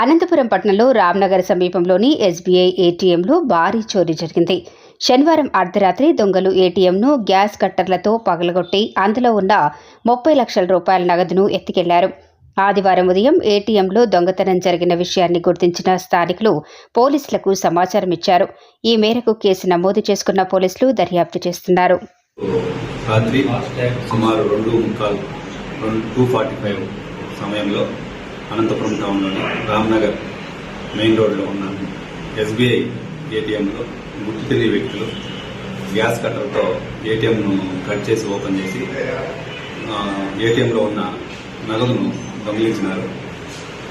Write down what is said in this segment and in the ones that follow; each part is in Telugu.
అనంతపురం పట్టణంలో రామ్నగర్ సమీపంలోని ఎస్బీఐ ఏటీఎంలో భారీ చోరీ జరిగింది. శనివారం అర్ధరాత్రి దొంగలు ఏటీఎంను గ్యాస్ కట్టర్లతో పగలగొట్టి అందులో ఉన్న ముప్పై లక్షల రూపాయల నగదును ఎత్తికెళ్ళారు. ఆదివారం ఉదయం ఏటీఎంలో దొంగతనం జరిగిన విషయాన్ని గుర్తించిన స్థానికులు పోలీసులకు సమాచారం ఇచ్చారు. ఈ మేరకు కేసు నమోదు చేసుకున్న పోలీసులు దర్యాప్తు చేస్తున్నారు. రాత్రి సుమారు రెండు రెండు టూ ఫార్టీ ఫైవ్ సమయంలో అనంతపురం టౌన్లోని రామ్నగర్ మెయిన్ రోడ్లో ఉన్న ఎస్బీఐ ఏటీఎంలో గుర్తు తెలియ వ్యక్తులు గ్యాస్ కట్టర్తో ఏటీఎంను కట్ చేసి ఓపెన్ చేసి ఏటీఎంలో ఉన్న నగదును దొంగిలించినారు.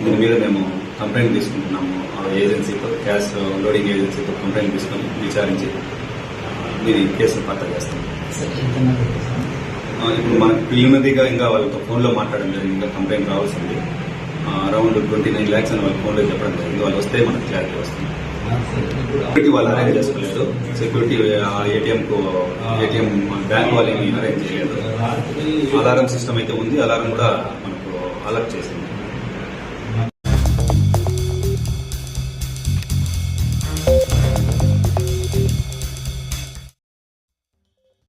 దీని మీద మేము కంప్లైంట్ తీసుకుంటున్నాము. ఆ ఏజెన్సీతో గ్యాస్ లోడింగ్ ఏజెన్సీతో కంప్లైంట్ తీసుకొని విచారించి దీని కేసును పత్తా చేస్తాం ఇప్పుడు మనకు ప్రిలిమినరీగా ఇంకా వాళ్ళతో ఫోన్లో మాట్లాడడం జరిగింది ఇంకా కంప్లైంట్ రావాల్సింది. అరౌండ్ ట్వంటీ నైన్ ల్యాక్స్ అని వాళ్ళ ఫోన్లో చెప్పడం జరిగింది. వాళ్ళు వస్తే మనకు క్లారిటీ వస్తుంది. సెక్యూరిటీ వాళ్ళు అరేంజ్ చేసుకోలేదు. సెక్యూరిటీ ఏటీఎం కు ఏటీఎం బ్యాంక్ వాళ్ళు ఏమి అరేంజ్ చేయలేదు. అలారం సిస్టమ్ అయితే ఉంది. అలారం కూడా మనకు అలర్ట్ చేసింది.